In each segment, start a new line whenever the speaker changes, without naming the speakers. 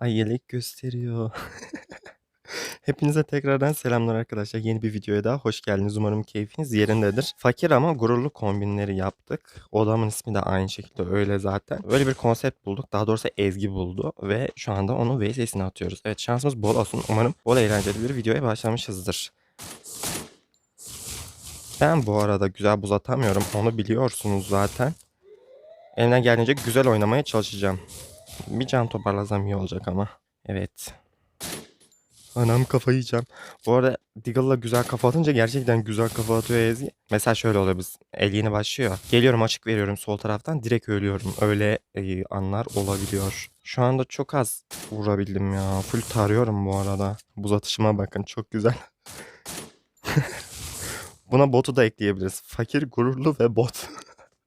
Ay yelek gösteriyor. Hepinize tekrardan selamlar arkadaşlar. Yeni bir videoya daha hoş geldiniz. Umarım keyfiniz yerindedir. Fakir ama gururlu kombinleri yaptık. Odamın ismi de aynı şekilde öyle zaten. Öyle bir konsept bulduk. Daha doğrusu Ezgi buldu ve şu anda onun VS'sini atıyoruz. Evet şansımız bol olsun. Umarım bol eğlenceli bir videoya başlamışızdır. Ben bu arada güzel buz atamıyorum. Onu biliyorsunuz zaten. Elimden geldiğince güzel oynamaya çalışacağım. Bir can toparlasam iyi olacak ama. Evet. Anam kafayı yiyeceğim. Bu arada Diggle'la güzel kafa atınca gerçekten güzel kafa atıyor Ezgi. Mesela şöyle oluyor biz. El yeni başlıyor. Geliyorum açık veriyorum sol taraftan direkt ölüyorum. Öyle e, anlar olabiliyor. Şu anda çok az vurabildim ya. Full tarıyorum bu arada. Buz atışıma bakın çok güzel. Buna botu da ekleyebiliriz. Fakir, gururlu ve bot.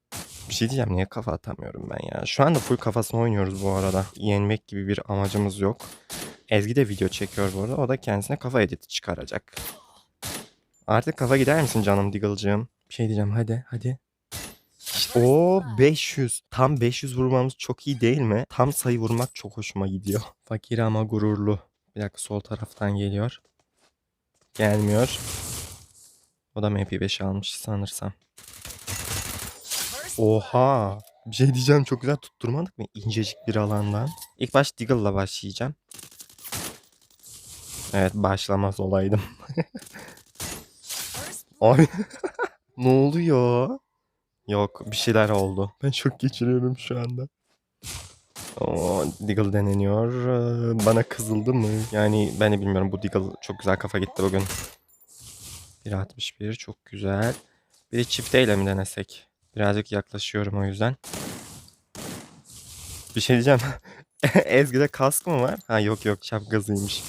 Bir şey diyeceğim niye kafa atamıyorum ben ya. Şu anda full kafasına oynuyoruz bu arada. Yenmek gibi bir amacımız yok. Ezgi de video çekiyor bu arada. O da kendisine kafa editi çıkaracak. Artık kafa gider misin canım Diggle'cığım? Bir şey diyeceğim hadi hadi. O 500. Tam 500 vurmamız çok iyi değil mi? Tam sayı vurmak çok hoşuma gidiyor. Fakir ama gururlu. Bir dakika sol taraftan geliyor. Gelmiyor. O da MP5 almış sanırsam. Oha. Bir şey diyeceğim çok güzel tutturmadık mı? İncecik bir alandan. İlk baş Diggle'la başlayacağım. Evet başlamaz olaydım. Ay. ne oluyor? Yok bir şeyler oldu. Ben şok geçiriyorum şu anda. Oo, Diggle deneniyor. Ee, Bana kızıldı mı? Yani ben de bilmiyorum. Bu Diggle çok güzel kafa gitti bugün. 1.61 çok güzel. Bir de çifteyle mi denesek? Birazcık yaklaşıyorum o yüzden. Bir şey diyeceğim. Ezgi'de kask mı var? Ha yok yok şapkasıymış.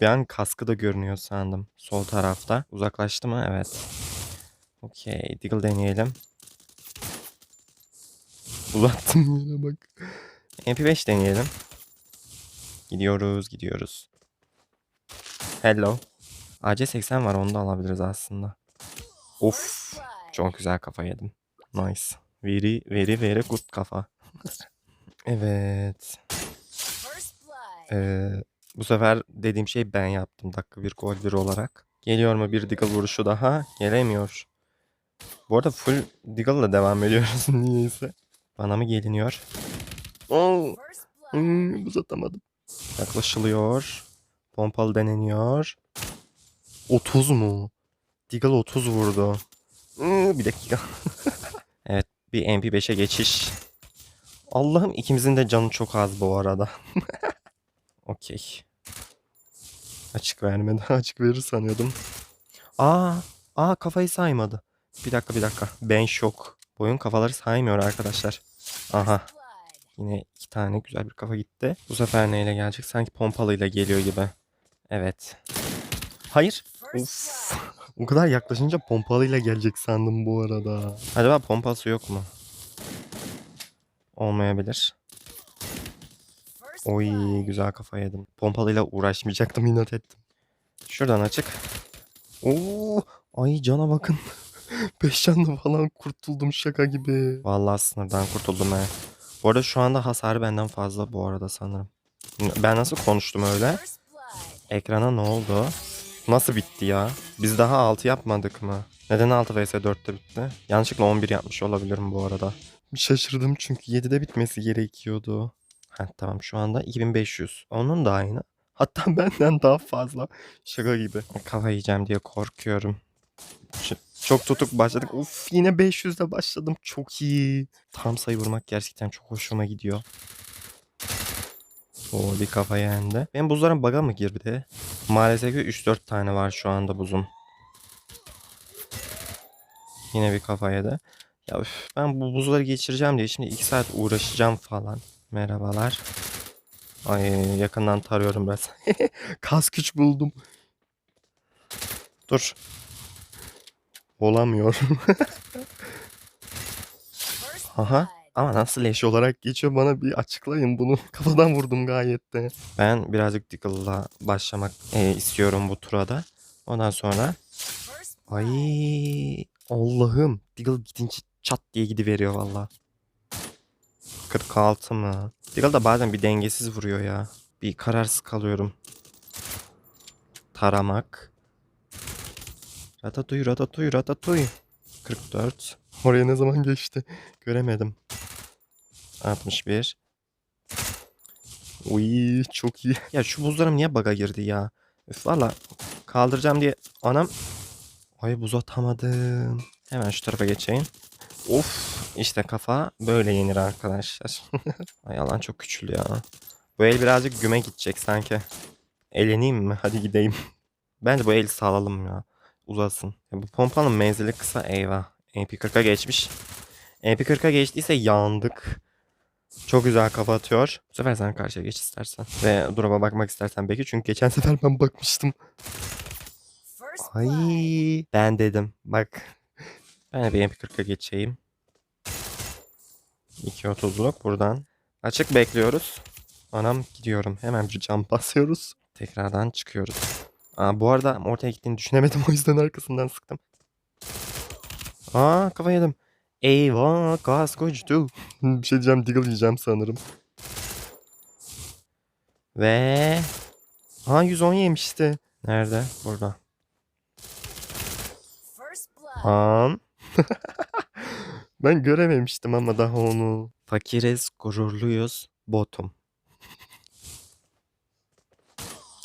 Bir an kaskı da görünüyor sandım. Sol tarafta. Uzaklaştı mı? Evet. Okey. Diggle deneyelim. Uzattım yine bak. MP5 deneyelim. Gidiyoruz gidiyoruz. Hello. AC80 var onu da alabiliriz aslında. Of. Çok güzel kafa yedim. Nice. Very very very good kafa. evet. Ee, bu sefer dediğim şey ben yaptım. Dakika bir gol bir olarak. Geliyor mu bir Diggle vuruşu daha? Gelemiyor. Bu arada full Diggle'la devam ediyoruz niyeyse. Bana mı geliniyor? Oo, hmm, uzatamadım. Yaklaşılıyor. Pompalı deneniyor. 30 mu? Diggle 30 vurdu. Hmm, bir dakika. evet bir MP5'e geçiş. Allah'ım ikimizin de canı çok az bu arada. Okey. Açık vermedi. Açık verir sanıyordum. Aa, aa kafayı saymadı. Bir dakika bir dakika. Ben şok. Boyun kafaları saymıyor arkadaşlar. Aha. Yine iki tane güzel bir kafa gitti. Bu sefer neyle gelecek? Sanki pompalıyla geliyor gibi. Evet. Hayır. Of. O kadar yaklaşınca pompalıyla gelecek sandım bu arada. Acaba pompası yok mu? Olmayabilir. Oy güzel kafa yedim. Pompalıyla uğraşmayacaktım inat ettim. Şuradan açık. Oo, ay cana bakın. 5 canlı falan kurtuldum şaka gibi. Vallahi sınırdan kurtuldum he. Bu arada şu anda hasarı benden fazla bu arada sanırım. Ben nasıl konuştum öyle? Ekrana ne oldu? Nasıl bitti ya? Biz daha 6 yapmadık mı? Neden 6 vs 4'te bitti? Yanlışlıkla 11 yapmış olabilirim bu arada. Şaşırdım çünkü 7'de bitmesi gerekiyordu. Ha, tamam şu anda 2500. Onun da aynı. Hatta benden daha fazla. Şaka gibi. Kafa yiyeceğim diye korkuyorum. Çok tutuk başladık. Uf yine 500'de başladım. Çok iyi. Tam sayı vurmak gerçekten çok hoşuma gidiyor. O bir kafa yendi. Benim buzlarım baga mı girdi? Maalesef ki 3-4 tane var şu anda buzum. Yine bir kafa yedi. Ya üf, ben bu buzları geçireceğim diye şimdi 2 saat uğraşacağım falan. Merhabalar. Ay yakından tarıyorum biraz. Kas güç buldum. Dur. Olamıyorum. Aha. Ama nasıl eş olarak geçiyor bana bir açıklayın bunu. Kafadan vurdum gayet de. Ben birazcık Diggle'la başlamak e, istiyorum bu turada. Ondan sonra Ay Allah'ım. Diggle gidince çat diye gidiveriyor valla. 46 mı? Diggle da bazen bir dengesiz vuruyor ya. Bir kararsız kalıyorum. Taramak. Ratatouille, ratatouille, ratatouille. 44. Oraya ne zaman geçti? Göremedim. 61. Uy çok iyi. Ya şu buzlarım niye baga girdi ya? Üf valla kaldıracağım diye anam. Ay buz atamadım. Hemen şu tarafa geçeyim. Of işte kafa böyle yenir arkadaşlar. Ay alan çok küçüldü ya. Bu el birazcık güme gidecek sanki. Eleneyim mi? Hadi gideyim. Bence bu el sağlalım ya. Uzasın. Ya bu pompanın menzili kısa eyvah. MP40'a geçmiş. MP40'a geçtiyse yandık. Çok güzel kafa atıyor. Bu sefer sen karşıya geç istersen. Ve duruma bakmak istersen belki. Çünkü geçen sefer ben bakmıştım. Ay ben dedim. Bak. Ben bir MP40'a geçeyim. 2.30'luk buradan. Açık bekliyoruz. Anam gidiyorum. Hemen bir cam basıyoruz. Tekrardan çıkıyoruz. Aa, bu arada ortaya gittiğini düşünemedim. O yüzden arkasından sıktım. Aa kafa yedim. Eyvah gaz koştu. bir şey diyeceğim. Diggle yiyeceğim sanırım. Ve... Aa 110 yemişti. Nerede? Burada. An. ben görememiştim ama daha onu. Fakiriz, gururluyuz, botum.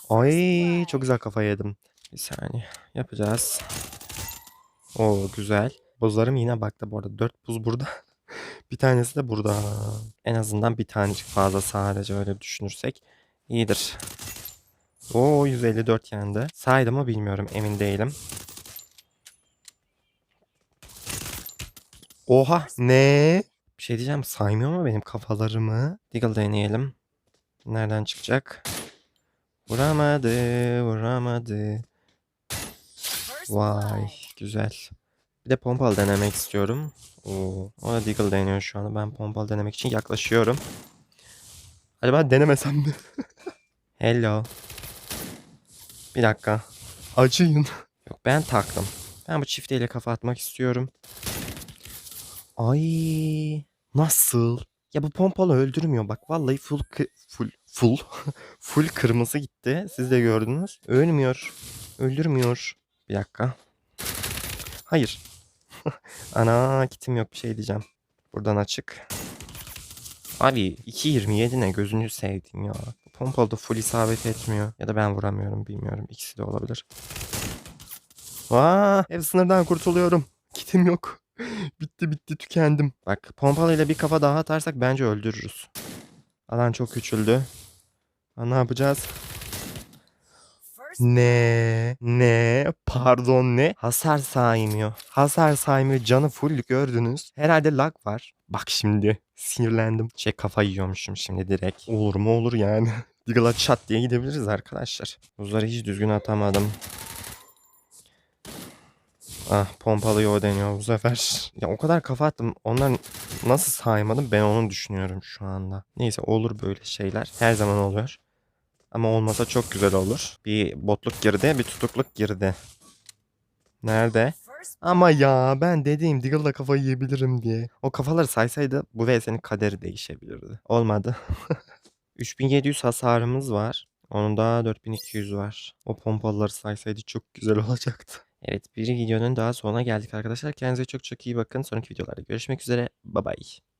Ay çok güzel kafa yedim. Bir saniye yapacağız. Oo güzel. Buzlarım yine baktı bu arada. Dört buz burada. bir tanesi de burada. En azından bir tanecik fazla sadece öyle düşünürsek iyidir. Oo 154 yendi. Saydı mı bilmiyorum emin değilim. Oha ne? Bir şey diyeceğim saymıyor mu benim kafalarımı? Diggle deneyelim. Nereden çıkacak? Vuramadı, vuramadı. Vay güzel. Bir de pompalı denemek istiyorum. Oo, o da Diggle deniyor şu anda. Ben pompalı denemek için yaklaşıyorum. Acaba denemesem mi? Hello. Bir dakika. Acıyın. Yok ben taktım. Ben bu çifteyle kafa atmak istiyorum. Ay nasıl? Ya bu pompalı öldürmüyor bak. Vallahi full full full full kırmızı gitti. Siz de gördünüz. Ölmüyor. Öldürmüyor. Bir dakika. Hayır. Ana kitim yok bir şey diyeceğim. Buradan açık. Abi 2.27 ne gözünü sevdim ya. Pompalı da full isabet etmiyor. Ya da ben vuramıyorum bilmiyorum. İkisi de olabilir. Vaa ev sınırdan kurtuluyorum. Kitim yok. bitti bitti tükendim. Bak pompalıyla bir kafa daha atarsak bence öldürürüz. Alan çok küçüldü. Ha, ne yapacağız? Ne? Ne? Pardon ne? Hasar saymıyor. Hasar saymıyor. Canı full gördünüz. Herhalde lag var. Bak şimdi. Sinirlendim. Şey kafa yiyormuşum şimdi direkt. Olur mu olur yani. Diggle'a çat diye gidebiliriz arkadaşlar. Buzları hiç düzgün atamadım. Ah pompalıyor o deniyor bu sefer. Ya o kadar kafa attım. Onlar nasıl saymadım ben onu düşünüyorum şu anda. Neyse olur böyle şeyler. Her zaman oluyor. Ama olmasa çok güzel olur. Bir botluk girdi, bir tutukluk girdi. Nerede? Ama ya ben dediğim Diggle'la kafayı yiyebilirim diye. O kafaları saysaydı bu VS'nin kaderi değişebilirdi. Olmadı. 3700 hasarımız var. Onun da 4200 var. O pompalıları saysaydı çok güzel olacaktı. Evet bir videonun daha sonuna geldik arkadaşlar. Kendinize çok çok iyi bakın. Sonraki videolarda görüşmek üzere. Bye bye.